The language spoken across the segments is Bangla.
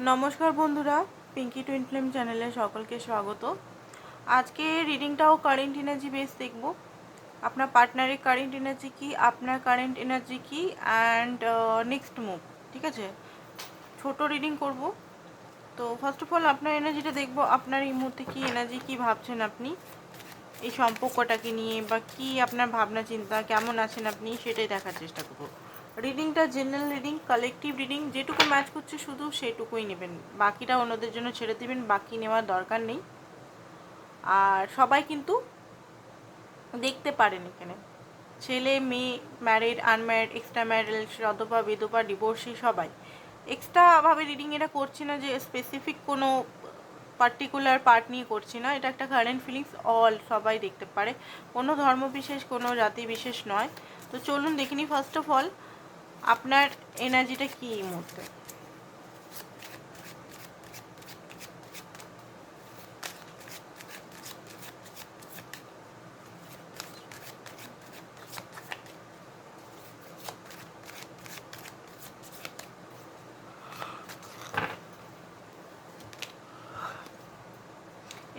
নমস্কার বন্ধুরা পিঙ্কি টুইন ফিল্ম চ্যানেলে সকলকে স্বাগত। আজকে রিডিংটাও কারেন্ট এনার্জি বেস দেখব। আপনার পার্টনারের কারেন্ট এনার্জি কি, আপনার কারেন্ট এনার্জি কি অ্যান্ড নেক্সট মুভ ঠিক আছে? ছোট রিডিং করব। তো ফার্স্ট অফ অল আপনার এনার্জিটা দেখব, আপনার এই মুহূর্তে কী এনার্জি কি ভাবছেন আপনি? এই সম্পর্কটাকে নিয়ে বা কি আপনার ভাবনা চিন্তা কেমন আছেন আপনি, সেটাই দেখার চেষ্টা করব। রিডিংটা জেনারেল রিডিং, কালেকটিভ রিডিং, যেটুকু ম্যাচ করছে শুধু সেটুকুই নেবেন। বাকিটা অন্যদের জন্য ছেড়ে দেবেন, বাকি নেওয়ার দরকার নেই। আর সবাই কিন্তু দেখতে পারেন এখানে। ছেলে, মেয়ে ম্যারিড আনম্যারিড এক্সট্রা ম্যারিড সদপা বিধবা ডিভোর্সি সবাই। এক্সট্রাভাবে রিডিং এটা করছি না যে স্পেসিফিক কোনো পার্টিকুলার পার্ট নিয়ে করছি না। এটা একটা কারেন্ট ফিলিংস অল সবাই দেখতে পারে। কোনো ধর্ম বিশেষ কোনো জাতি বিশেষ নয়। তো চলুন দেখিনি ফার্স্ট অফ অল আপনার এনার্জিটা কি এই মুহূর্তে?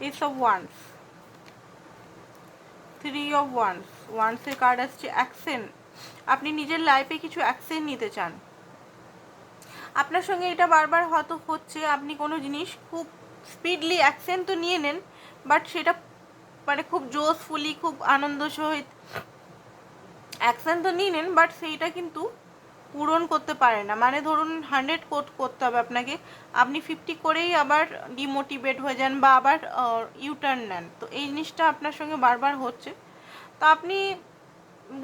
Ace of wands three of wands ওয়ান্সের card আসছে অ্যাকশন আপনি নিজের লাইফে কিছু অ্যাকশন নিতে চান। আপনার সঙ্গে এটা বারবার হয়তো হচ্ছে, আপনি কোনো জিনিস খুব স্পিডলি অ্যাকশন তো নিয়ে নেন বাট সেটা মানে খুব জোসফুলি খুব আনন্দ সহিত অ্যাকশন তো নিয়ে নেন বাট সেইটা কিন্তু পূরণ করতে পারে না। মানে ধরুন হান্ড্রেড কোট করতে হবে আপনাকে, আপনি ফিফটি করেই আবার ডিমোটিভেট হয়ে যান বা আবার ইউটার্ন নেন। তো এই জিনিসটা আপনার সঙ্গে বারবার হচ্ছে। তো আপনি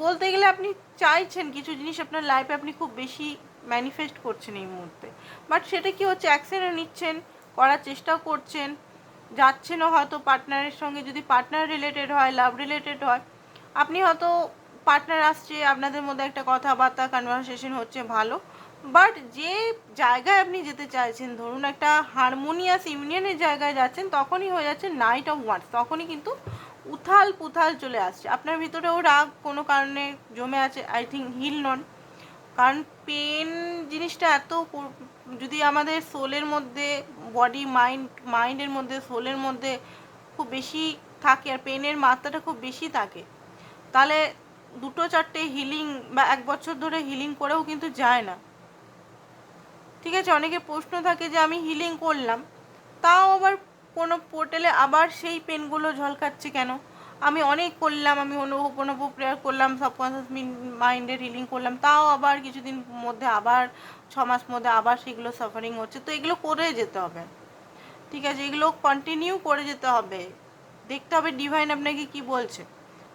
বলতে গেলে আপনি চাইছেন কিছু জিনিস আপনার লাইফে আপনি খুব বেশি ম্যানিফেস্ট করছেন এই মুহূর্তে। বাট সেটা কি হচ্ছে অ্যাকশনও নিচ্ছেন, করার চেষ্টাও করছেন, যাচ্ছেনও হয়তো পার্টনারের সঙ্গে, যদি পার্টনার রিলেটেড হয় লাভ রিলেটেড হয়, আপনি হয়তো পার্টনার আসছে, আপনাদের মধ্যে একটা কথাবার্তা কনভারসেশন হচ্ছে, ভালো। বাট যে জায়গায় আপনি যেতে চাইছেন, ধরুন একটা হারমোনিয়াস ইউনিয়নের জায়গায় যাচ্ছেন, তখনই হয়ে যাচ্ছে নাইট অফ ওয়ান্স তখনই কিন্তু উথাল পুথাল চলে আসছে। আপনার ভিতরেও রাগ কোনো কারণে জমে আছে? আই থিঙ্ক হিল নন কারণ পেন জিনিসটা এত যদি আমাদের সোলের মধ্যে বডি মাইন্ড মাইন্ডের মধ্যে সোলের মধ্যে খুব বেশি থাকে আর পেনের মাত্রাটা খুব বেশি থাকে, তাহলে দুটো চারটে হিলিং বা এক বছর ধরে হিলিং করেও কিন্তু যায় না। ঠিক আছে? অনেকে প্রশ্ন থাকে যে আমি হিলিং করলাম, তাও আবার পোর্টালে আবার সেই পেনগুলো ঝলকাচ্ছে কেন? আমি অনেক করলাম, আমি অনুভব প্রেয়ার করলাম সাবকনসিয়াস মাইন্ডের হিলিং করলাম, তাও আবার কিছুদিন মধ্যে আবার, ছ মাস মধ্যে আবার সেগুলো সাফারিং হচ্ছে। তো এগুলো করে যেতে হবে। ঠিক আছে, এগুলো কন্টিনিউ করে যেতে হবে। দেখতে হবে ডিভাইন আপনাকে কি বলছে।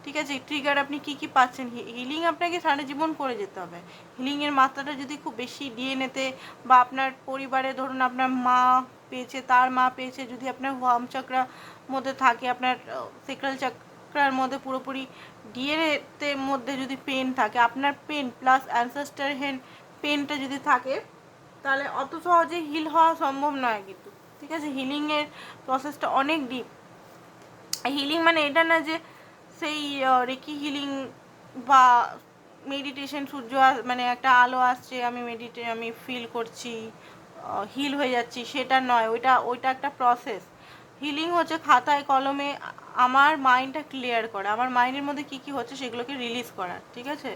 ঠিক আছে ট্রিগার আপনি কি কি পাচ্ছেন। হিলিং আপনাকে সারা জীবন করে যেতে হবে। হিলিংয়ের মাত্রাটা যদি খুব বেশি ডিএনএতে বা আপনার পরিবারে ধরুন আপনার মা পেয়েছে, তার মা পেয়েছে, যদি আপনার হোয়াম চক্রার মধ্যে থাকে, আপনার সেক্রাল চক্রার মধ্যে পুরোপুরি ডিএনএতে মধ্যে যদি পেন থাকে, আপনার পেন প্লাস অ্যানসেস্টার হেন পেনটা যদি থাকে, তাহলে অত সহজে হিল হওয়া সম্ভব নয় কিন্তু, ঠিক আছে? হিলিংয়ের প্রসেসটা অনেক ডিপ হিলিং মানে এটা না যে সেই রেকি হিলিং বা মেডিটেশন সূর্য মানে একটা আলো আসছে, আমি মেডিটে আমি ফিল করছি হিল হয়ে যাচ্ছি, সেটা নয়, ওইটা ওইটা একটা প্রসেস হিলিং হচ্ছে খাতায়, কলমে, আমার মাইন্ডটা ক্লিয়ার করা, আমার মাইন্ডের মধ্যে কী কী হচ্ছে সেগুলোকে রিলিজ করা, ঠিক আছে?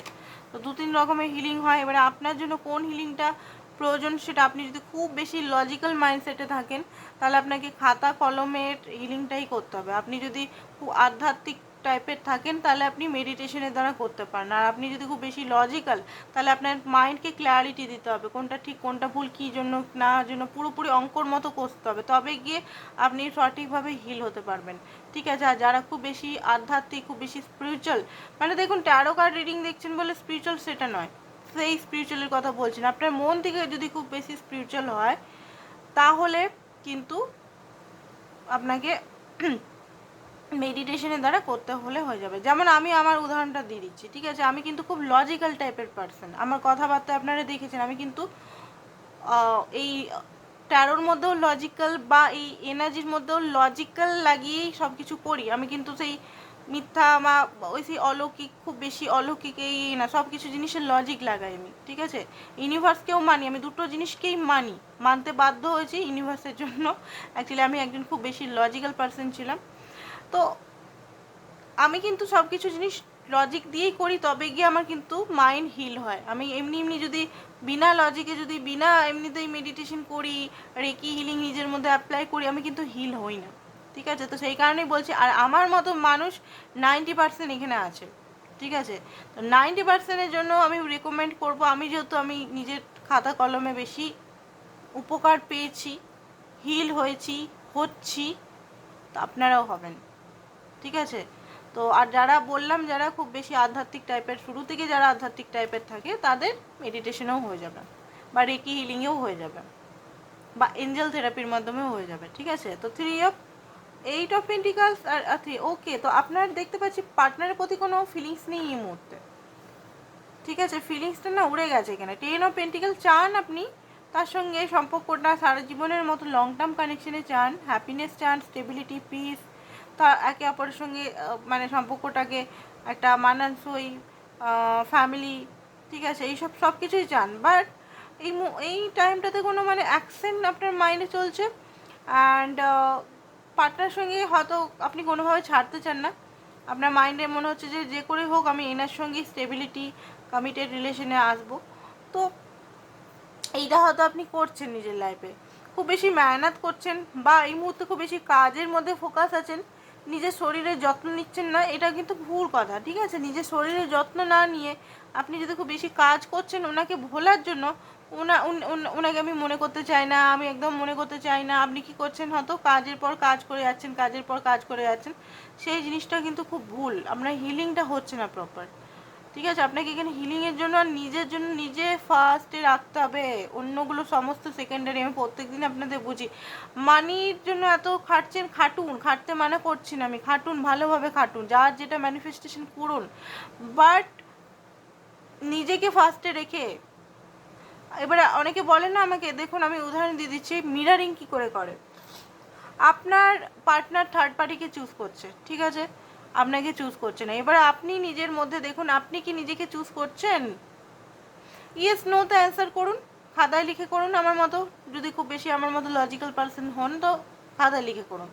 তো দু তিন রকমের হিলিং হয়, এবারে আপনার জন্য কোন হিলিংটা প্রয়োজন সেটা আপনি যদি খুব বেশি লজিক্যাল মাইন্ডসেটে থাকেন, তাহলে আপনাকে খাতা, কলমের হিলিংটাই করতে হবে। আপনি যদি খুব আধ্যাত্মিক টাইপের থাকেন, তাহলে আপনি মেডিটেশনের দ্বারা করতে পারেন। আর আপনি যদি খুব বেশি লজিক্যাল তাহলে আপনার মাইন্ডকে ক্ল্যারিটি দিতে হবে, কোনটা ঠিক, কোনটা ভুল, কী জন্য, না জন্য, পুরোপুরি অঙ্কর মতো করতে হবে। তবে গিয়ে আপনি সঠিকভাবে হিল হতে পারবেন। ঠিক আছে, আর যারা খুব বেশি আধ্যাত্মিক, খুব বেশি স্পিরিচুয়াল মানে দেখুন ট্যারো কার্ড রিডিং দেখছেন বলে স্পিরিচুয়াল সেটা নয়। সেই স্পিরিচুয়ালের কথা বলছেন আপনার মন থেকে যদি খুব বেশি স্পিরিচুয়াল হয়, তাহলে কিন্তু আপনাকে মেডিটেশনের দ্বারা করতে হলে হয়ে যাবে। যেমন আমি আমার উদাহরণটা দিয়ে দিচ্ছি, ঠিক আছে? আমি কিন্তু খুব লজিক্যাল টাইপের পার্সন আমার কথাবার্তা আপনারা দেখেছেন, আমি কিন্তু এই ট্যারোর মধ্যেও লজিক্যাল বা এই এনার্জির মধ্যেও লজিক্যাল লাগিয়েই সব কিছু করি। আমি কিন্তু সেই মিথ্যা মা ওই সেই অলৌকিক, খুব বেশি অলৌকিক এই না সব কিছু জিনিসের লজিক লাগাই আমি ঠিক আছে? ইউনিভার্সকেও মানি, আমি দুটো জিনিসকেই মানি। মানতে বাধ্য হয়েছি ইউনিভার্সের জন্য। অ্যাকচুয়ালি আমি একজন খুব বেশি লজিক্যাল পার্সন ছিলাম। তো আমি কিন্তু সব কিছু জিনিস লজিক দিয়েই করি, তবে গিয়ে আমার কিন্তু মাইন্ড হিল হয়। আমি এমনি এমনি যদি বিনা লজিকে যদি বিনা এমনিতেই মেডিটেশন করি রেকি হিলিং নিজের মধ্যে অ্যাপ্লাই করি, আমি কিন্তু হিল হই না। ঠিক আছে? তো সেই কারণেই বলছি, আর আমার মতো মানুষ নাইনটি পার্সেন্ট এখানে আছে। ঠিক আছে? তো নাইনটি পার্সেন্টের জন্য আমি রেকমেন্ড করব, আমি যেহেতু আমি নিজের খাতা কলমে বেশি উপকার পেয়েছি হিল হয়েছি, হচ্ছি, তো আপনারাও হবেন। ঠিক আছে? তো আর যারা বললাম যারা খুব বেশি আধ্যাত্মিক টাইপের শুরু থেকে যারা আধ্যাত্মিক টাইপের থাকে, তাদের মেডিটেশনেও হয়ে যাবে বা রেকি হিলিংয়েও হয়ে যাবে বা এঞ্জেল থেরাপির মাধ্যমেও হয়ে যাবে, ঠিক আছে? তো three of eight of pentacles R three okay তো আপনার দেখতে পাচ্ছি পার্টনারের প্রতি কোনো ফিলিংস নেই এই মুহূর্তে, ঠিক আছে? ফিলিংসটা না উড়ে গেছে এখানে। টেন অফ পেন্টিকাল চান আপনি, তার সঙ্গে সম্পর্কটা সারা জীবনের মতো লং টার্ম কানেকশনে চান হ্যাপিনেস চান স্টেবিলিটি পিস তা একে অপরের সঙ্গে মানে সম্পর্কটাকে একটা মানানসই ফ্যামিলি ঠিক আছে, এইসব সব কিছুই চান। বাট এই এই টাইমটাতে কোনো মানে অ্যাকশন আপনার মাইন্ডে চলছে অ্যান্ড পার্টনার সঙ্গে হয়তো আপনি কোনোভাবে ছাড়তে চান না। আপনার মাইন্ডে মনে হচ্ছে যে যে করে হোক আমি এনার সঙ্গে স্টেবিলিটি কমিটেড রিলেশনে আসব। তো এইটা হয়তো আপনি করছেন নিজের লাইফে খুব বেশি মেহনত করছেন বা এই মুহূর্তে খুব বেশি কাজের মধ্যে ফোকাস আছেন। নিজের শরীরের যত্ন নিচ্ছেন না, এটা কিন্তু ভুল কথা, ঠিক আছে? নিজের শরীরের যত্ন না নিয়ে আপনি যদি খুব বেশি কাজ করছেন ওনাকে ভোলার জন্য, ওনা ওনাকে আমি মনে করতে চাই না, আমি একদম মনে করতে চাই না, আপনি কি করছেন হয়তো কাজের পর কাজ করে যাচ্ছেন, কাজের পর কাজ করে যাচ্ছেন, সেই জিনিসটা কিন্তু খুব ভুল আপনার হিলিংটা হচ্ছে না প্রপার ঠিক আছে, আপনাকে এখানে হিলিংয়ের জন্য আর নিজের জন্য নিজে ফার্স্টে রাখতে হবে। অন্যগুলো সমস্ত সেকেন্ডারি আমি প্রত্যেক দিন আপনাদের বুঝি। মানির জন্য এত খাটছেন, খাটুন। খাটতে মানা করছি না আমি। খাটুন, ভালোভাবে খাটুন। যার যেটা ম্যানিফেস্টেশন করুন বাট নিজেকে ফার্স্টে রেখে, এবারে অনেকে বলে না আমাকে, দেখুন আমি উদাহরণ দিয়ে দিচ্ছি মিরারিং কি করে করে? আপনার পার্টনার থার্ড পার্টিকে চুজ করছে, ঠিক আছে? আপনাকে চুজ করছে না। এবার আপনি নিজের মধ্যে দেখুন, আপনি কি নিজেকে চুজ করছেন? ইয়েস নোতে অ্যান্সার করুন, খাতায় লিখে করুন আমার মতো। যদি খুব বেশি আমার মতো লজিক্যাল পার্সন হন, তো খাতায় লিখে করুন।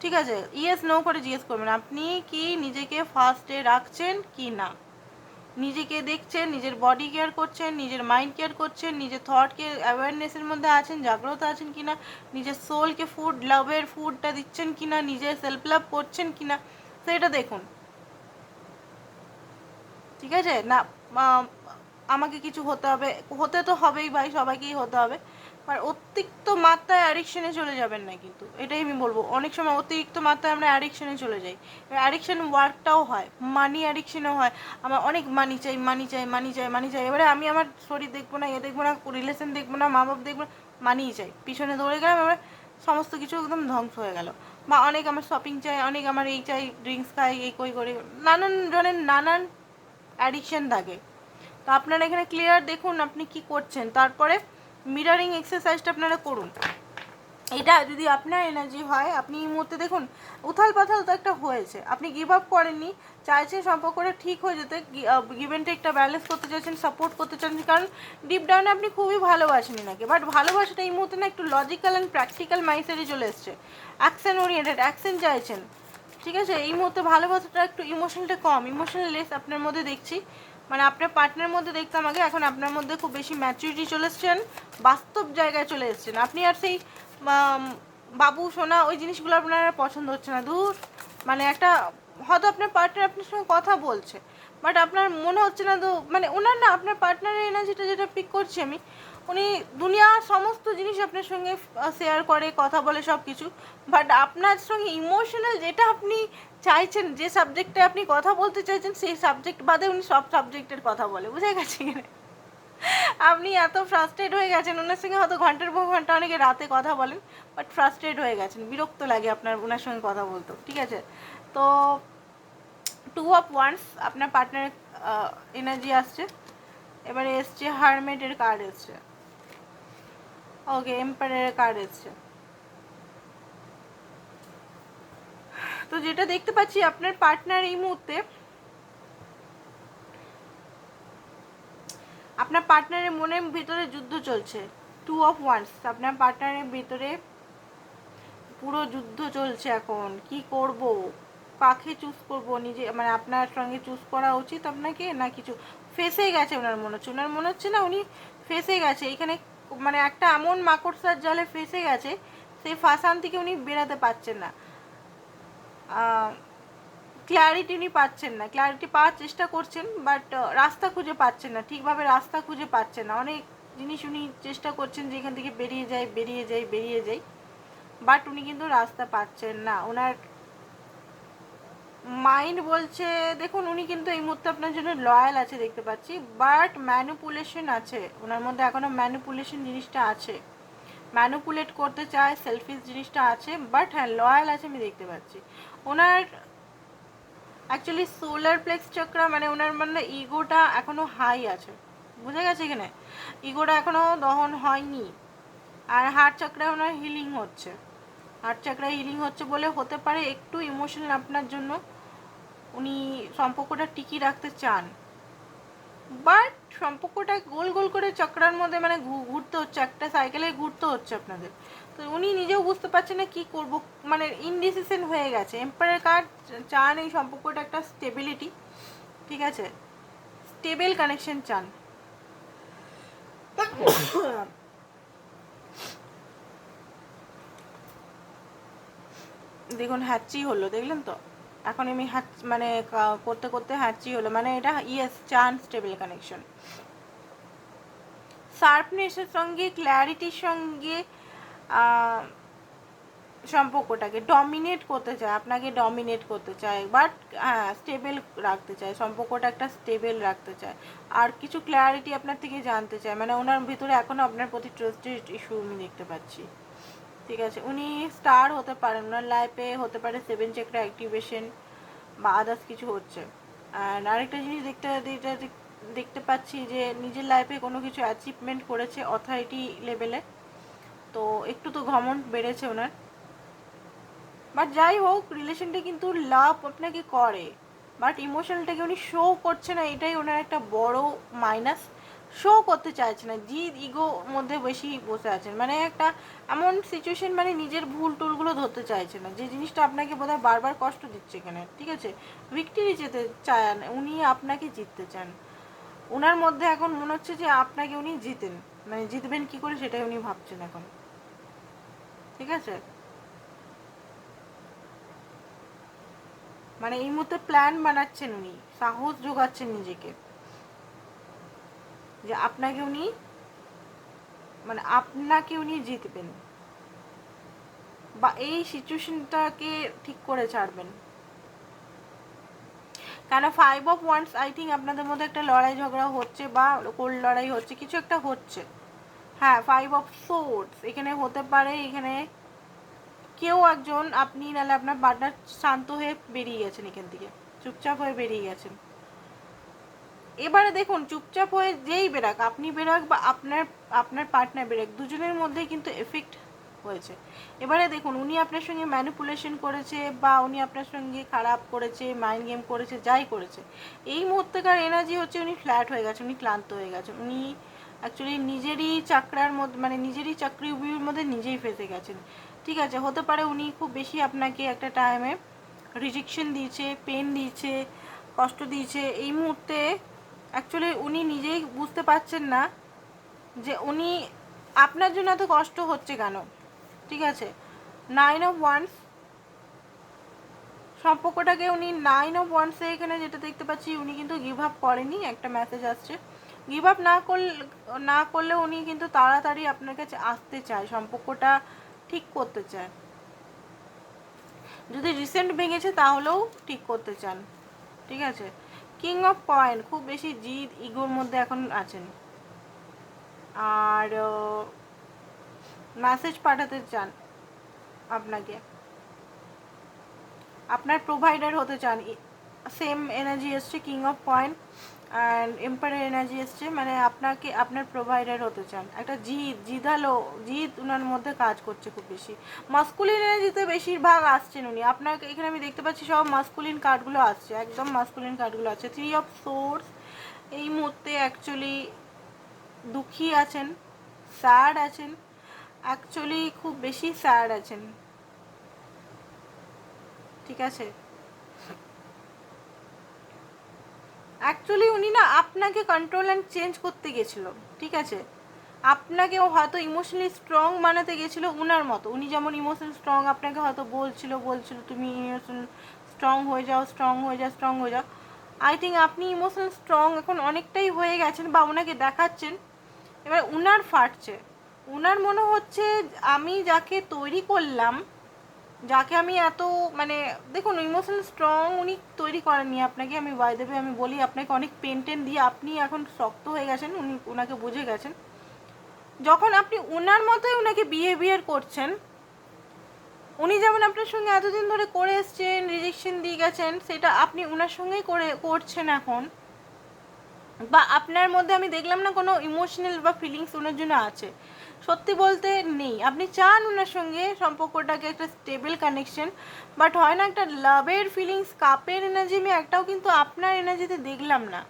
ঠিক আছে? ইয়েস নো করে জিজ্ঞেস করবেন, আপনি কি নিজেকে ফার্স্টে রাখছেন কি না? নিজেকে দেখছেন, নিজের বডি কেয়ার করছেন, নিজের মাইন্ড কেয়ার করছেন, নিজের থটকে অ্যাওয়ারনেসের মধ্যে আছেন, জাগ্রত আছেন কিনা নিজের সোলকে ফুড লাভের ফুডটা দিচ্ছেন কিনা নিজের সেলফ লাভ করছেন কিনা সেটা দেখুন। ঠিক আছে? না আমাকে কিছু হতে হবে। হতে তো হবেই ভাই, সবাইকেই হতে হবে। আর অতিরিক্ত মাত্রায় অ্যাডিকশনে চলে যাবেন না কিন্তু। এটাই আমি বলব। অনেক সময় অতিরিক্ত মাত্রায় আমরা অ্যাডিকশনে চলে যাই। অ্যাডিকশন ওয়ার্কটাও হয়। মানি অ্যাডিকশনও হয়। আমার অনেক মানি চাই মানি চাই মানি চাই মানি চাই। এবারে আমি আমার শরীর দেখব না এ দেখব না রিলেশন দেখব না মা বাপ দেখব না চাই। পিছনে দৌড়ে গেলাম, এবার সমস্ত কিছু একদম ধ্বংস হয়ে গেল। বা অনেক আমার শপিং চাই, অনেক আমার এই চাই ড্রিঙ্কস খাই, এই কই করে। নানান ধরনের নানান অ্যাডিকশন থাকে। তো আপনারা এখানে ক্লিয়ার দেখুন আপনি কি করছেন। তারপরে মিরারিং এক্সারসাইজটা আপনারা করুন। এটা যদি আপনার এনার্জি হয়, আপনি এই মুহূর্তে দেখুন উথাল পাথাল তো একটা হয়েছে। আপনি গিভ আপ করেননি চাইছেন সম্পর্কটা ঠিক হয়ে যেতে গিভেন টেকটা ব্যালেন্স করতে চাইছেন সাপোর্ট করতে চাইছেন, কারণ ডিপ ডাউনে আপনি খুবই ভালোবাসেন এনাকে বাট ভালোবাসাটা এই মুহূর্তে না একটু লজিক্যাল অ্যান্ড প্র্যাকটিক্যাল মাইন্ডসেটে চলে এসছে। অ্যাকশন ওরিয়েন্টেড অ্যাকশন চাইছেন। ঠিক আছে? এই মুহূর্তে ভালোবাসাটা একটু ইমোশনালটা কম ইমোশনাল লেস আপনার মধ্যে দেখছি। মানে আপনার পার্টনার মধ্যে দেখতাম আগে, এখন আপনার মধ্যে খুব বেশি ম্যাচুরিটি চলে এসছেন বাস্তব জায়গায় চলে এসছেন। আপনি আর সেই বাবু, সোনা, ওই জিনিসগুলো আপনার পছন্দ হচ্ছে না। দূর মানে একটা হয়তো আপনার পার্টনার আপনার সঙ্গে কথা বলছে বাট আপনার মনে হচ্ছে না তো মানে ওনার না, আপনার পার্টনারের এনার্জিটা যেটা পিক করছি আমি, উনি দুনিয়ার সমস্ত জিনিস আপনার সঙ্গে শেয়ার করে, কথা বলে সব কিছু বাট আপনার সঙ্গে ইমোশনাল যেটা আপনি চাইছেন, যে সাবজেক্টে আপনি কথা বলতে চাইছেন, সেই সাবজেক্ট বাদে উনি সব সাবজেক্টের কথা বলে, বুঝে গেছে আপনি এত ফ্রাস্ট্রেট হয়ে গেছেন ওনার সঙ্গে হয়তো ঘণ্টার পর ঘণ্টা অনেকে রাতে কথা বলেন বাট ফ্রাস্ট্রেট হয়ে গেছেন, বিরক্ত লাগে আপনার ওনার সঙ্গে কথা বলতো, ঠিক আছে? তো টু অফ ওয়ান্স আপনার পার্টনারের এনার্জি আসছে। এবারে এসছে হারমেটের কার্ড এসছে। ওকে এম্পায়ারের কার্ড এসছে। তো যেটা দেখতে পাচ্ছি, আপনার পার্টনার এই মুহূর্তে আপনার পার্টনারের মনের ভিতরে যুদ্ধ চলছে। টু অফ ওয়ান্স আপনার পার্টনারের ভিতরে পুরো যুদ্ধ চলছে এখন। কি করব? কাকে চুজ করব? নিজে মানে আপনার সঙ্গে চুজ করা উচিত আপনাকে না কিছু? ফেসে গেছে ওনার মনে হচ্ছে। ওনার মনে হচ্ছে না উনি ফেসে গেছে। এখানে মানে একটা এমন মাকড়সার জালে ফেসে গেছে সেই ফাঁসান থেকে উনি বেরাতে পারছেন না। ক্ল্যারিটি উনি পাচ্ছেন না। ক্ল্যারিটি পাওয়ার চেষ্টা করছেন বাট রাস্তা খুঁজে পাচ্ছেন না। ঠিকভাবে রাস্তা খুঁজে পাচ্ছেন না। অনেক জিনিস উনি চেষ্টা করছেন যে এখান থেকে বেরিয়ে যায় বেরিয়ে যায় বেরিয়ে যায় বাট উনি কিন্তু রাস্তা পাচ্ছেন না। ওনার মাইন্ড বলছে, দেখুন, উনি কিন্তু এই মুহূর্তে আপনার জন্য লয়াল আছে দেখতে পাচ্ছি বাট ম্যানুপুলেশন আছে। ওনার মধ্যে এখনও ম্যানুপুলেশন জিনিসটা আছে। ম্যানুপুলেট করতে চায় সেলফিস জিনিসটা আছে বাট হ্যাঁ লয়াল আছে আমি দেখতে পাচ্ছি। ওনার অ্যাকচুয়ালি সোলার প্লেক্স চক্রা মানে ওনার মানে ইগোটা এখনও হাই আছে। বুঝে গেছে এখানে? ইগোটা এখনও দহন হয়নি। আর হার্ট চক্রা ওনার হিলিং হচ্ছে। হার্ট চক্রা হিলিং হচ্ছে বলে হতে পারে একটু ইমোশনাল আপনার জন্য। উনি সম্পর্কটা টিকিয়ে রাখতে চান। বাট সম্পর্কটা গোল গোল করে চক্রার মধ্যে মানে ঘুরতে হচ্ছে, একটা সাইকেলে ঘুরতে হচ্ছে আপনাদের। তো উনি নিজেও বুঝতে পারছেন না কী করব মানে ইনডিসিশন হয়ে গেছে। এম্পায়ার কার্ড চান এই সম্পর্কটা একটা স্টেবিলিটি ঠিক আছে? স্টেবল কানেকশন চান। দেখুন, হ্যাচি হলো, দেখলেন তো? এখন আমি হ্যাচ মানে করতে করতে হ্যাচি হলো মানে এটা ইয়েস চান স্টেবল কানেকশন শার্পনেসের সঙ্গে ক্ল্যারিটির সঙ্গে সম্পর্কটাকে ডমিনেট করতে চায়, আপনাকে ডমিনেট করতে চায় বাট হ্যাঁ স্টেবল রাখতে চায়, সম্পর্কটা একটা স্টেবল রাখতে চায়, আর কিছু ক্ল্যারিটি আপনার থেকে জানতে চায় মানে ওনার ভিতরে এখনও আপনার প্রতি ট্রাস্টেড ইস্যু আমি দেখতে পাচ্ছি। ঠিক আছে। উনি স্টার হতে পারেন, ওনার লাইফে হতে পারে সেভেন চেকটা অ্যাক্টিভেশন বা আদার্স কিছু হচ্ছে। আর আরেকটা জিনিস দেখতে দেখতে পাচ্ছি যে নিজের লাইফে কোনো কিছু অ্যাচিভমেন্ট করেছে অথরিটি লেভেলে তো একটু তো ঘমন বেড়েছে ওনার। বাট যাই হোক রিলেশনটা কিন্তু লাভ আপনাকে করে। বাট ইমোশনালটাকে উনি শো করছে না, এটাই ওনার একটা বড় মাইনাস শো করতে চাইছে না। জিদ ইগো মধ্যে বেশি বসে আছেন। মানে একটা এমন সিচুয়েশন মানে নিজের ভুল টুলগুলো ধরতে চাইছে না। যে জিনিসটা আপনাকে বোধহয় বারবার কষ্ট দিচ্ছে এখানে, ঠিক আছে? ভিক্টিরি যেতে চান, উনি আপনাকে জিততে চান। ওনার মধ্যে এখন মনে হচ্ছে যে আপনাকে উনি জিতেন। মানে জিতবেন কি করে সেটাই উনি ভাবছেন এখন। ঠিক আছে? মানে এই মুহূর্তে প্ল্যান বানাচ্ছেন উনি। সাহস যোগাচ্ছেন নিজেকে। যে আপনাকে উনি মানে আপনাকে উনি জিতবেন। বা এই সিচুয়েশনটাকে ঠিক করে ছাড়বেন। কেন five of wands I think আপনাদের মধ্যে একটা লড়াই ঝগড়া হচ্ছে বা কোল্ড লড়াই হচ্ছে, কিছু একটা হচ্ছে। হ্যাঁ ফাইভ অফ সোর্স এখানে হতে পারে, এখানে কেউ একজন, আপনি নাহলে আপনার পার্টনার শান্ত হয়ে বেরিয়ে গেছেন এখান থেকে, চুপচাপ হয়ে বেরিয়ে গেছেন। এবারে দেখুন, চুপচাপ হয়ে যেই বেরাক, আপনি বেরাক বা আপনার আপনার পার্টনার বেরাক, দুজনের মধ্যেই কিন্তু এফেক্ট হয়েছে। এবারে দেখুন, উনি আপনার সঙ্গে ম্যানিপুলেশন করেছে বা উনি আপনার সঙ্গে খারাপ করেছে মাইন্ড গেম করেছে, যাই করেছে। এই মুহূর্তেকার এনার্জি হচ্ছে উনি ফ্ল্যাট হয়ে গেছে, উনি ক্লান্ত হয়ে গেছে। উনি অ্যাকচুয়ালি নিজেরই চাকরার মধ্যে মানে নিজেরই চাকরি মধ্যে নিজেই ফেসে গেছেন। ঠিক আছে, হতে পারে উনি খুব বেশি আপনাকে একটা টাইমে রিজেকশন দিয়েছে পেন দিয়েছে, কষ্ট দিয়েছে। এই মুহূর্তে অ্যাকচুয়ালি উনি নিজেই বুঝতে পারছেন না যে উনি আপনার জন্য এত কষ্ট হচ্ছে কেন? ঠিক আছে? নাইন অফ ওয়ান্স সম্পর্কটাকে উনি নাইন অফ ওয়ান্সে এখানে যেটা দেখতে পাচ্ছি, উনি কিন্তু গিভ আপ করেনি, একটা মেসেজ আসছে। গিভ আপ না করলে না করলে উনি কিন্তু তাড়াতাড়ি আপনার কাছে আসতে চায়, সম্পর্কটা ঠিক করতে চায়। যদি রিসেন্ট ভেঙেছে, তাহলেও ঠিক করতে চান। ঠিক আছে? কিং অফ কয়েন খুব বেশি জিদ, ইগোর মধ্যে এখন আছেন। আর মেসেজ পাঠাতে চান আপনাকে। আপনার প্রোভাইডার হতে চান। সেম এনার্জি এসছে king of and empire energy এসছে মানে আপনাকে, আপনার প্রোভাইডার হতে চান। একটা জিদ জিদালো জিদ ওনার মধ্যে কাজ করছে খুব বেশি। মাস্কুলিন এনার্জিতে বেশিরভাগ আসছেন উনি। আপনাকে, এখানে আমি দেখতে পাচ্ছি সব মাস্কুলিন কার্ডগুলো আসছে, একদম মাস্কুলিন কার্ডগুলো আছে। থ্রি অফ সোর্স এই মুহূর্তে অ্যাকচুয়ালি দুঃখী আছেন স্যাড আছেন অ্যাকচুয়ালি খুব বেশি স্যাড আছেন। ঠিক আছে? অ্যাকচুয়ালি উনি না আপনাকে কন্ট্রোল অ্যান্ড চেঞ্জ করতে গেছিল, ঠিক আছে? আপনাকে ও হয়তো ইমোশনালি স্ট্রং বানাতে গেছিল উনার মতো। উনি যেমন ইমোশনাল স্ট্রং আপনাকে হয়তো বলছিল বলছিল, তুমি ইমোশনাল স্ট্রং হয়ে যাও স্ট্রং হয়ে যাও স্ট্রং হয়ে যাও। আই থিঙ্ক আপনি ইমোশনাল স্ট্রং এখন অনেকটাই হয়ে গেছেন বা ওনাকে দেখাচ্ছেন। এবার উনার ফাটছে। উনার মনে হচ্ছে আমি যাকে তৈরি করলাম যাকে আমি এত মানে দেখুন ইমোশনাল স্ট্রং উনি তৈরি করেননি আপনাকে, আমি বাই দেবে আমি বলি, আপনাকে অনেক পেন টেন দিয়ে আপনি এখন শক্ত হয়ে গেছেন, উনি ওনাকে বুঝে গেছেন। যখন আপনি ওনার মতোই ওনাকে বিহেভিয়ার করছেন, উনি যেমন আপনার সঙ্গে এতদিন ধরে করে এসছেন রিজেকশন দিয়ে গেছেন, সেটা আপনি ওনার সঙ্গেই করে, করছেন এখন, বা আপনার মধ্যে আমি দেখলাম না কোনো ইমোশনাল বা ফিলিংস ওনার জন্য আছে। সত্যি বলতে নেই। আপনি চান ওনার সঙ্গে সম্পর্কটাকে একটা স্টেবল কানেকশন বাট হয় না একটা লাভের ফিলিংস কাপের এনার্জি আমি একটাও কিন্তু আপনার এনার্জিতে দেখলাম না।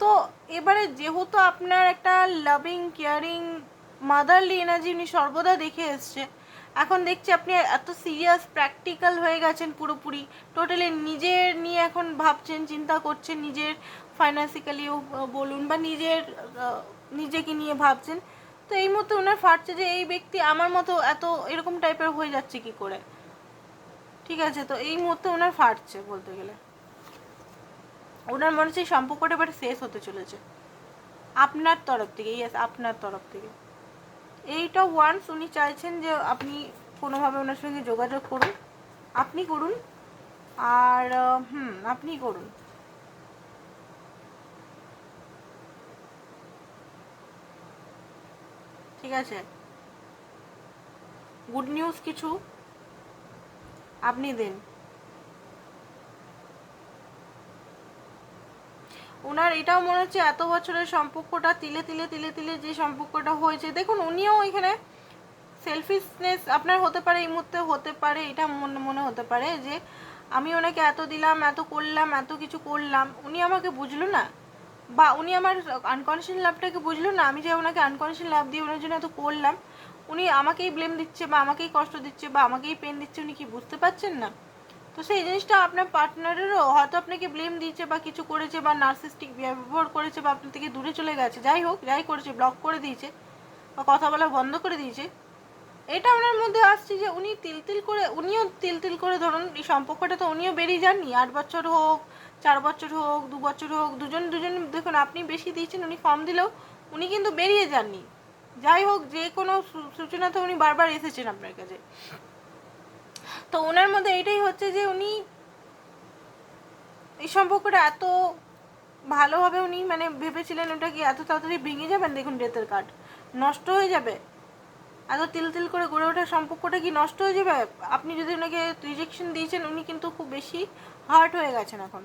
তো এবারে যেহেতু আপনার একটা লাভিং কেয়ারিং মাদারলি এনার্জি উনি সর্বদা দেখে এসছে, এখন দেখছি আপনি এত সিরিয়াস প্র্যাকটিক্যাল হয়ে গেছেন পুরোপুরি টোটালি নিজের নিয়ে এখন ভাবছেন, চিন্তা করছেন, নিজের ফাইন্যান্সিক্যালিও বলুন বা নিজের নিজেকে নিয়ে ভাবছেন তো এই মুহূর্তে ওনার ফাটছে যে এই ব্যক্তি আমার মতো এত এরকম টাইপের হয়ে যাচ্ছে কি করে? ঠিক আছে, তো এই মুহূর্তে ওনার ফাটছে বলতে গেলে। ওনার মনে হচ্ছে সম্পর্কটা এবার শেষ হতে চলেছে। আপনার তরফ থেকে ইয়েস আপনার তরফ থেকে। এইটা ওয়ান্স উনি চাইছেন যে আপনি কোনোভাবে ওনার সঙ্গে যোগাযোগ করুন। আপনি করুন। আর, হুম, আপনি করুন। ঠিক আছে। গুড নিউজ কিছু? আপনি দিন। ওনার এটাও মনে হচ্ছে এত বছরের সম্পর্কটা, তিলে তিলে তিলে তিলে যে সম্পর্কটা হয়েছে। দেখুন, উনিও এখানে সেলফিশনেস আপনার হতে পারে, এই মুহূর্তে হতে পারে, এটা মনে মনে হতে পারে যে, আমি ওনাকে এত দিলাম, এত করলাম, এত কিছু করলাম, উনি আমাকে বুঝলো না। বা উনি আমার আনকনশিয়াস লাভটাকে বুঝলো না, আমি যে ওনাকে আনকনশিয়াস লাভ দিয়ে ওনার জন্য এত করলাম, উনি আমাকেই ব্লেম দিচ্ছে বা আমাকেই কষ্ট দিচ্ছে বা আমাকেই পেন দিচ্ছে, উনি কি বুঝতে পারছেন না? তো সেই জিনিসটা আপনার পার্টনারেরও হয়তো আপনাকে ব্লেম দিয়েছে বা কিছু করেছে বা নার্সিস্টিক ব্যবহার করেছে বা আপনার থেকে দূরে চলে গেছে, যাই হোক, যাই করেছে ব্লক করে দিয়েছে বা কথা বলা বন্ধ করে দিয়েছে। এটা ওনার মধ্যে আসছে যে উনি তিল তিল করে, উনিও তিল তিল করে ধরুন, এই সম্পর্কটা তো উনিও বেরিয়ে যাননি, আট বছর হোক চার বছর হোক, দু বছর হোক, দুজন দুজন, দেখুন আপনি বেশি দিয়েছেন, উনি কম দিলেও উনি কিন্তু বেরিয়ে যাননি। যাই হোক, যে কোনো সূচনাতে উনি বারবার এসেছেন আপনার কাছে। তো ওনার মধ্যে এটাই হচ্ছে যে উনি এই সম্পর্কটা এত ভালোভাবে উনি মানে ভেবেছিলেন ওটা কি এত তাড়াতাড়ি ভেঙে যাবেন? দেখুন ডেথের কার্ড। নষ্ট হয়ে যাবে। এত তিল তিল করে গড়ে ওঠা সম্পর্কটা কি নষ্ট হয়ে যাবে? আপনি যদি ওনাকে রিজেকশন দিয়েছেন, উনি কিন্তু খুব বেশি হার্ট হয়ে গেছেন এখন।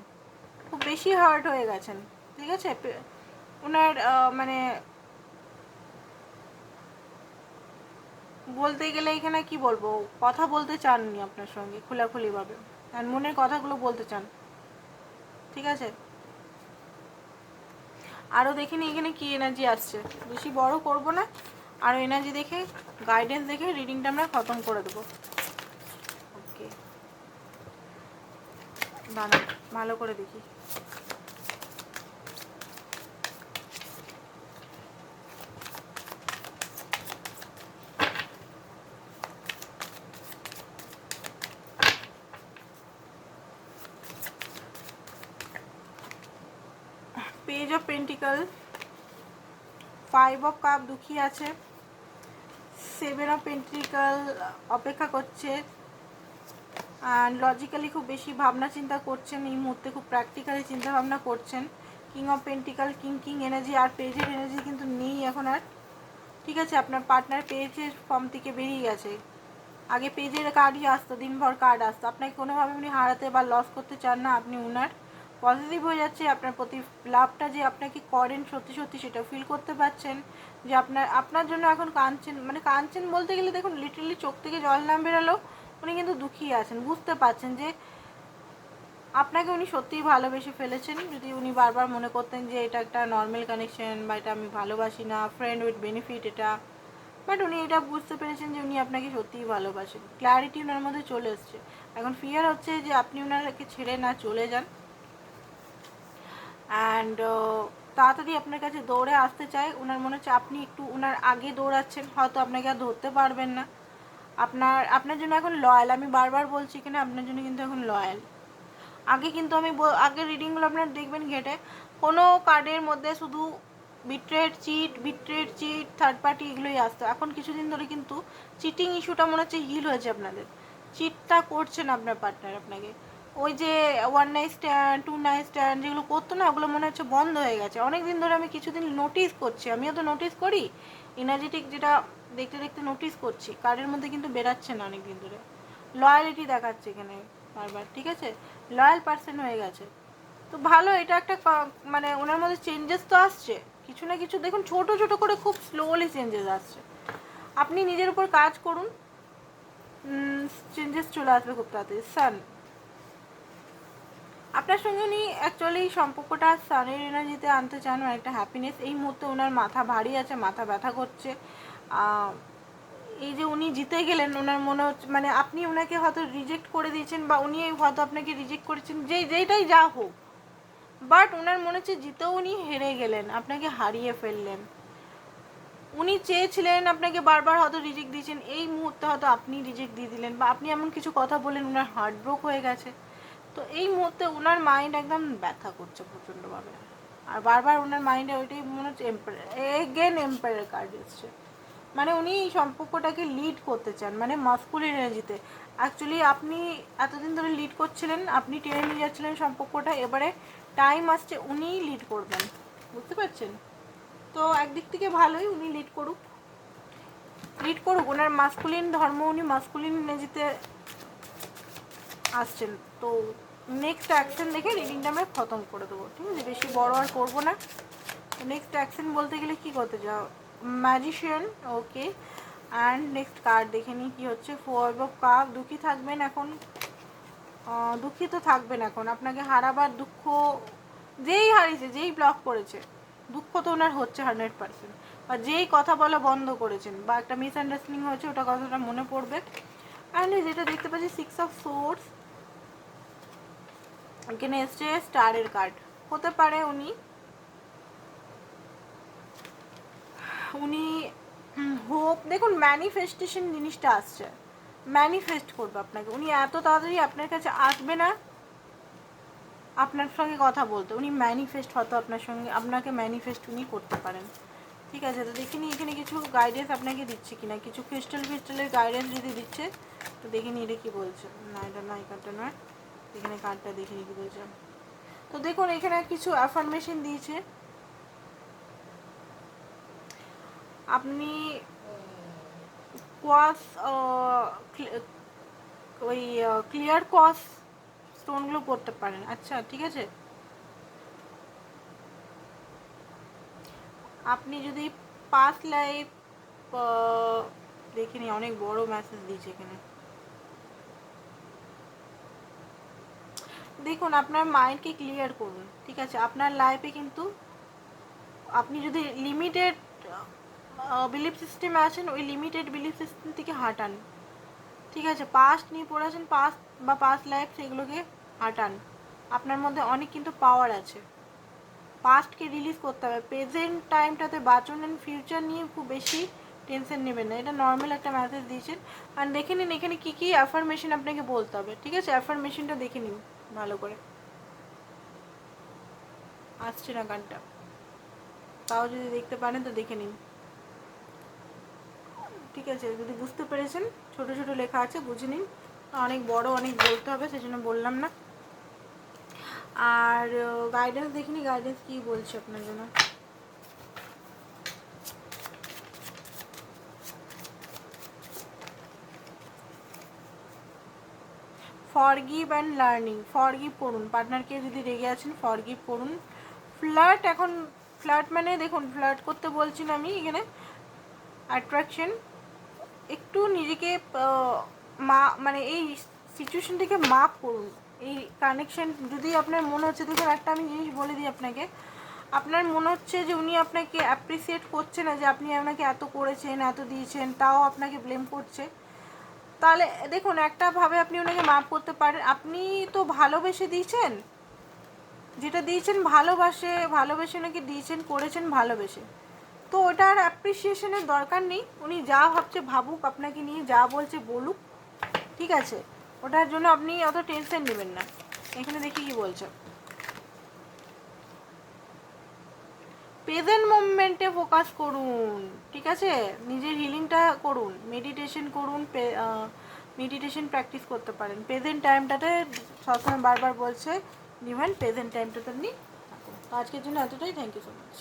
খুব বেশি হার্ট হয়ে গেছেন, ঠিক আছে? ওনার মানে বলতে গেলে এখানে কি বলব? কথা বলতে চাননি আপনার সঙ্গে খোলাখুলিভাবে। আর মনের কথাগুলো বলতে চান, ঠিক আছে? আরও দেখিনি এখানে কি এনার্জি আসছে। বেশি বড় করব না আরও এনার্জি দেখে গাইডেন্স দেখে রিডিংটা আমরা খতম করে দেবো। ওকে দাঁড়া ভালো করে দেখি। পেন্টিকল ফাইভ অফ কাপ দুঃখী আছে। সেভেন অফ পেন্টিকল অপেক্ষা করছে। অ্যান্ড লজিক্যালি খুব বেশি ভাবনা চিন্তা করছেন, এই মুহূর্তে খুব প্র্যাকটিক্যালি চিন্তা ভাবনা করছেন। King of pentacle king king energy আর পেজের এনার্জি কিন্তু নেই এখন আর। ঠিক আছে, আপনার পার্টনার পেজের ফর্ম থেকে বেরিয়ে গেছে। আগে পেজের কার্ডই আসতো, দিনভর কার্ড আসতো। আপনাকে কোনোভাবে উনি হারাতে বা লস করতে চান না, আপনি উনার। পজিটিভ হয়ে যাচ্ছে, আপনার প্রতি লাভটা যে আপনাকে করেন সত্যি সত্যি সেটা ফিল করতে পারছেন। যে আপনার আপনার জন্য এখন কাঁদছেন মানে কাঁদছেন বলতে গেলে দেখুন লিটারলি চোখ থেকে জল নাম বেরালো, উনি কিন্তু দুঃখী আছেন, বুঝতে পারছেন যে আপনাকে উনি সত্যিই ভালোবেসে ফেলেছেন। যদি উনি বারবার মনে করতেন যে এটা একটা নর্মাল কানেকশন বা এটা আমি ভালোবাসি না ফ্রেন্ড উইথ বেনিফিট এটা বাট উনি এটা বুঝতে পেরেছেন যে উনি আপনাকে সত্যিই ভালোবাসেন। ক্ল্যারিটি ওনার মধ্যে চলে এসছে। এখন ফিয়ার হচ্ছে যে আপনি ওনাকে ছেড়ে না চলে যান। অ্যান্ড তাড়াতাড়ি আপনার কাছে দৌড়ে আসতে চায় ওনার মনে হচ্ছে আপনি একটু ওনার আগে দৌড়াচ্ছেন, হয়তো আপনাকে আর ধরতে পারবেন না। আপনার আপনার জন্য এখন লয়াল আমি বারবার বলছি কিনা আপনার জন্য কিন্তু এখন লয়াল আগে কিন্তু আমি আগের রিডিংগুলো আপনার দেখবেন ঘেটে কোনো কার্ডের মধ্যে শুধু betrayed cheat betrayed cheat third party এগুলোই আসতো। এখন কিছুদিন ধরে কিন্তু চিটিং ইস্যুটা মনে হচ্ছে হিল হয়েছে আপনাদের। চিটটা করছেন আপনার পার্টনার আপনাকে। ওই যে one night stand two night stand যেগুলো করতো না, ওগুলো মনে হচ্ছে বন্ধ হয়ে গেছে। অনেক দিন ধরে আমি কিছুদিন নোটিস করছি, আমিও তো নোটিস করি এনার্জেটিক যেটা দেখতে দেখতে নোটিস করছি কার্ডের মধ্যে কিন্তু বেরাচ্ছে না অনেক দিন ধরে। লয়ালিটি দেখাচ্ছে এখানে বারবার, ঠিক আছে? লয়াল পার্সন হয়ে গেছে। তো ভালো, এটা একটা মানে ওনার মধ্যে চেঞ্জেস তো আসছে। কিছু না কিছু, দেখুন, ছোট ছোট করে খুব স্লোলি চেঞ্জেস আসছে। আপনি নিজের উপর কাজ করুন চেঞ্জেস চলে আসবে খুব তাড়াতাড়ি। সান আপনার সঙ্গে উনি অ্যাকচুয়ালি সম্পর্কটা সানের এনার্জিতে আনতে চান একটা হ্যাপিনেস এই মুহূর্তে ওনার মাথা ভারী আছে, মাথা ব্যথা করছে। এই যে উনি জিতে গেলেন ওনার মনে হচ্ছে মানে আপনি ওনাকে হয়তো রিজেক্ট করে দিয়েছেন বা উনি হয়তো আপনাকে রিজেক্ট করেছেন, যেই, যেইটাই যা হোক। বাট ওনার মনে হচ্ছে জিতেও উনি হেরে গেলেন, আপনাকে হারিয়ে ফেললেন। উনি চেয়েছিলেন আপনাকে বারবার হয়তো রিজেক্ট দিয়েছেন, এই মুহূর্তে হয়তো আপনি রিজেক্ট দিয়ে দিলেন বা আপনি এমন কিছু কথা বললেন ওনার হার্ট ব্রোক হয়ে গেছে। তো এই মুহূর্তে ওনার মাইন্ড একদম ব্যথা করছে প্রচণ্ডভাবে। আর বারবার ওনার মাইন্ডে ওইটাই মনে হচ্ছে এম্পায়ার এগেন এম্পায়ার কার্ড এসছে। মানে উনি এই সম্পর্কটাকে লিড করতে চান মানে মাস্কুলিন এনার্জিতে অ্যাকচুয়ালি আপনি এতদিন ধরে লিড করছিলেন, আপনি টেনে নিয়ে যাচ্ছিলেন সম্পর্কটা, এবারে টাইম আসছে উনিই লিড করবেন। বুঝতে পারছেন? তো একদিক থেকে ভালোই উনি লিড করুক। লিড করুক ওনার মাস্কুলিন ধর্ম উনি মাস্কুলিন এনার্জিতে আসছেন। তো নেক্সট অ্যাকশন দেখে রিডিংটা আমরা খতম করে দেবো ঠিক আছে? বেশি বড় আর করব না। নেক্সট অ্যাকশন বলতে গেলে কি করতে যাও? Magician okay and next card দেখে নিই কী হচ্ছে? ফোর অফ কাপ দুঃখী থাকবেন এখন। আহ, দুঃখী তো থাকবেন এখন। আপনাকে হারাবার দুঃখ যেই হারিয়েছে যেই ব্লক করেছে দুঃখ তো ওনার হচ্ছে হান্ড্রেড পার্সেন্ট বা যেই কথা বলা বন্ধ করেছেন বা একটা মিসআন্ডারস্ট্যান্ডিং হয়েছে ওটা কথাটা মনে পড়বে। অ্যান্ড যেটা দেখতে পাচ্ছি সিক্স অফ সোর্স এখানে এসছে স্টারের কার্ড। হতে পারে উনি উনি হোপ দেখুন ম্যানিফেস্টেশন জিনিসটা আসছে। ম্যানিফেস্ট করবে আপনাকে। উনি এত তাড়াতাড়ি আপনার কাছে আসবে না, আপনার সঙ্গে কথা বলতে। উনি ম্যানিফেস্ট হয়তো আপনার সঙ্গে, আপনাকে ম্যানিফেস্ট উনি করতে পারেন। ঠিক আছে, তো দেখিনি, এখানে কিছু গাইডেন্স আপনাকে দিচ্ছে কিনা? কিছু ক্রিস্টাল ক্রিস্টালের গাইডেন্স যদি দিচ্ছে, তো দেখিনি এটা কি বলছে। না, এটা না কার্ডটা নয়। এখানে কার্ডটা দেখিনি কি বলছে তো দেখুন, এখানে কিছু অ্যাফার্মেশন দিয়েছে। আপনি কোয়াস ওই ক্লিয়ার কোয়াস স্টোনগুলো করতে পারেন। আচ্ছা ঠিক আছে? আপনি যদি পাস লাইফ দেখিনি অনেক বড় মেসেজ দিয়েছে এখানে। দেখুন, আপনার মাইন্ডকে ক্লিয়ার করুন, ঠিক আছে? আপনার লাইফে কিন্তু আপনি যদি লিমিটেড বিলিফ সিস্টেমে আছেন, ওই লিমিটেড বিলিফ সিস্টেম থেকে হাঁটান, ঠিক আছে? পাস্ট নিয়ে পড়ে আছেন পাস্ট বা পাস্ট লাইফ সেগুলোকে হাঁটান। আপনার মধ্যে অনেক কিন্তু পাওয়ার আছে। পাস্টকে রিলিজ করতে হবে। প্রেজেন্ট টাইমটাতে বাঁচুন অ্যান্ড ফিউচার নিয়ে খুব বেশি টেনশন নেবেন না। এটা নর্মাল একটা মেসেজ দিয়েছেন। আর দেখে নিন এখানে কী কী অ্যাফার্মেশন আপনাকে বলতে হবে, ঠিক আছে? অ্যাফার্মেশনটা দেখে নিন ভালো করে। আসছে না গানটা। তাও যদি দেখতে পারেন তো দেখে নিন। ঠিক আছে, যদি বুঝতে পেরেছেন, ছোট ছোট লেখা আছে, বুঝে নিন। অনেক বড়, অনেক বলতে হবে, সেজন্য বললাম না। আর গাইডেন্স দেখিনি গাইডেন্স কি বলছে আপনার জন্য? ফরগিভ অ্যান্ড লার্নিং, ফরগিভ করুন পার্টনারকে যদি রেগে আছেন, ফরগিভ করুন ফ্লার্ট এখন, ফ্লার্ট মানে দেখুন, ফ্লার্ট করতে বলছি না আমি, এখানে অ্যাট্রাকশন একটু নিজেকে মা মানে এই সিচুয়েশনটিকে মাপ করুন। এই কানেকশন যদি আপনার মনে হচ্ছে, দেখুন, একটা আমি জিনিস বলে দিই আপনাকে, আপনার মনে হচ্ছে যে উনি আপনাকে অ্যাপ্রিসিয়েট করছে না, যে আপনি আপনাকে এত করেছেন, এত দিয়েছেন, তাও আপনাকে ব্লেম করছে। তাহলে দেখুন, একটা ভাবে আপনি ওনাকে মাপ করতে পারেন। আপনি তো ভালোবেসে দিয়েছেন। যেটা দিয়েছেন ভালোবাসে, ভালোবেসে ওনাকে দিয়েছেন, করেছেন ভালোবেসে। তো ওটার অ্যাপ্রিসিয়েশনের দরকার নেই। উনি যা ভাবছে ভাবুক, আপনাকে নিয়ে যা বলছে বলুক। ঠিক আছে? ওটার জন্য আপনি অত টেনশন নেবেন না। এখানে দেখি কি বলছে। প্রেজেন্ট মুভমেন্টে ফোকাস করুন, ঠিক আছে? নিজের হিলিংটা করুন মেডিটেশন করুন মেডিটেশন প্র্যাকটিস করতে পারেন। প্রেজেন্ট টাইমটাতে সবসময় বারবার বলছে ইভেন প্রেজেন্ট টাইমটাতে আপনি আজকের জন্য এতটাই। Thank you so much